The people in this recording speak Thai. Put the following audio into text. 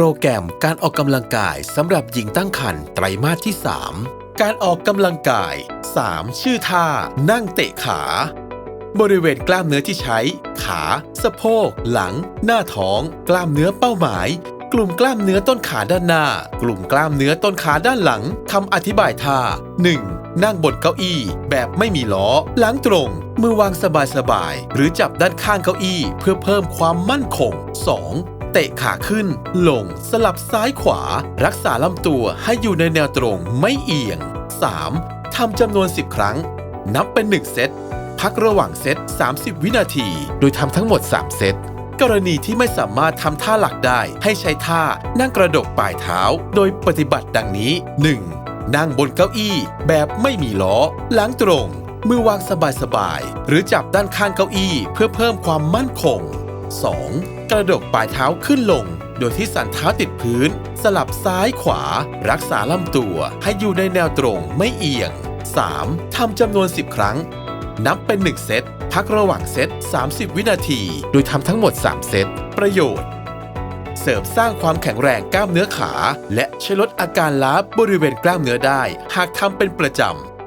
รแกรมการออกกำลังกายสำหรับหญิงตั้งครรภ์ไตรมาสที่ 3 การออกกำลังกาย 3. ชื่อท่า นั่งเตะขา บริเวณกล้ามเนื้อที่ใช้ ขา สะโพก หลัง หน้าท้อง กล้ามเนื้อเป้าหมาย กลุ่มกล้ามเนื้อต้นขาด้านหน้า กลุ่มกล้ามเนื้อต้นขาด้านหลังคำอธิบายท่า 1. นั่งบนเก้าอี้ แบบไม่มีล้อ หลังตรงมือวางสบายๆ หรือจับด้านข้างเก้าอี้ เพื่อเพิ่มความมั่นคง 2. เตะขาขึ้น ลงสลับซ้ายขวา รักษาลำตัวให้อยู่ในแนวตรงไม่เอียง 3. ทำจำนวน 10 ครั้ง นับเป็น 1 เซต พักระหว่างเซต 30 วินาที โดยทำทั้งหมด 3 เซต กรณีที่ไม่สามารถทำท่าหลักได้ ให้ใช้ท่านั่งกระดกปลายเท้า โดยปฏิบัติดังนี้ 1. นั่งบนเก้าอี้ แบบไม่มีล้อ หลังตรง มือวางสบายๆ หรือจับด้านข้างเก้าอี้ เพื่อเพิ่มความมั่นคง 2. กระดกปลายเท้าขึ้นลง โดยที่สันเท้าติดพื้น สลับซ้ายขวา รักษาลำตัวให้อยู่ในแนวตรงไม่เอียง 3. ทำจำนวน 10 ครั้ง นับเป็น 1 เซต พักระหว่างเซต 30 วินาที โดยทำทั้งหมด 3 เซต ประโยชน์ เสริมสร้างความแข็งแรงกล้ามเนื้อขา และช่วยลดอาการล้าบริเวณกล้ามเนื้อได้ หากทำเป็นประจำ